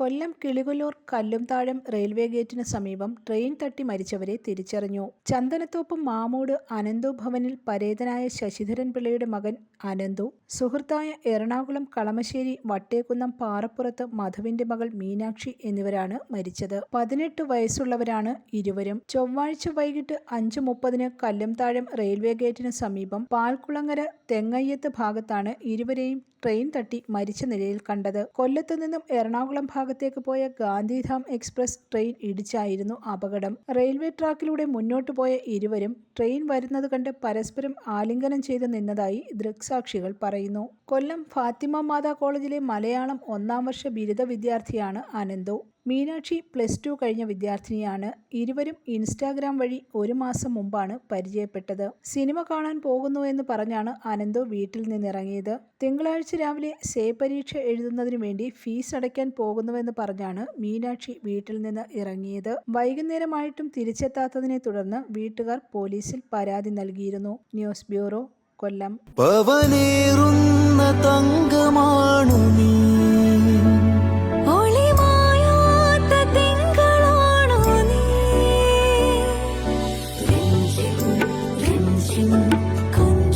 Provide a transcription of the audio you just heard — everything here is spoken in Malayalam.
കൊല്ലം കിളികൊല്ലൂർ കല്ലുംതാഴം റെയിൽവേ ഗേറ്റിന് സമീപം ട്രെയിൻ തട്ടി മരിച്ചവരെ തിരിച്ചറിഞ്ഞു. ചന്ദനത്തോപ്പ് മാമൂട് അനന്തു ഭവനിൽ പരേതനായ ശശിധരൻ പിള്ളയുടെ മകൻ അനന്തു സുഹൃത്തായ എറണാകുളം കളമശ്ശേരി വട്ടേക്കുന്നം പാറപ്പുറത്ത് മധുവിന്റെ മകൾ മീനാക്ഷി എന്നിവരാണ് മരിച്ചത്. പതിനെട്ട് വയസ്സുള്ളവരാണ് ഇരുവരും. ചൊവ്വാഴ്ച വൈകിട്ട് അഞ്ചു മുപ്പതിന് കല്ലുംതാഴം റെയിൽവേ ഗേറ്റിന് സമീപം പാൽക്കുളങ്ങര തെങ്ങയ്യത്ത് ഭാഗത്താണ് ഇരുവരെയും ട്രെയിൻ തട്ടി മരിച്ച നിലയിൽ കണ്ടത്. കൊല്ലത്തു നിന്നും എറണാകുളം ഭാഗത്തേക്ക് പോയ ഗാന്ധിധാം എക്സ്പ്രസ് ട്രെയിൻ ഇടിച്ചായിരുന്നു അപകടം. റെയിൽവേ ട്രാക്കിലൂടെ മുന്നോട്ട് പോയ ഇരുവരും ട്രെയിൻ വരുന്നത് കണ്ട് പരസ്പരം ആലിംഗനം ചെയ്ത് നിന്നതായി ദൃക്സാക്ഷികൾ പറയുന്നു. കൊല്ലം ഫാത്തിമ മാതാ കോളേജിലെ മലയാളം ഒന്നാം വർഷ ബിരുദ വിദ്യാർത്ഥിയാണ് അനന്തു. മീനാക്ഷി പ്ലസ് ടു കഴിഞ്ഞ വിദ്യാർത്ഥിനിയാണ് ഇരുവരും ഇൻസ്റ്റാഗ്രാം വഴി ഒരു മാസം മുമ്പാണ് പരിചയപ്പെട്ടത്. സിനിമ കാണാൻ പോകുന്നു എന്ന് പറഞ്ഞാണ് അനന്തു വീട്ടിൽ നിന്നിറങ്ങിയത്. തിങ്കളാഴ്ച രാവിലെ സേ പരീക്ഷ എഴുതുന്നതിനു വേണ്ടി ഫീസ് അടയ്ക്കാൻ പോകുന്നുവെന്ന് പറഞ്ഞാണ് മീനാക്ഷി വീട്ടിൽ നിന്ന് ഇറങ്ങിയത്. വൈകുന്നേരമായിട്ടും തിരിച്ചെത്താത്തതിനെ തുടർന്ന് വീട്ടുകാർ പോലീസിൽ പരാതി നൽകിയിരുന്നു. News bureau Kollam. പവനേറുന്ന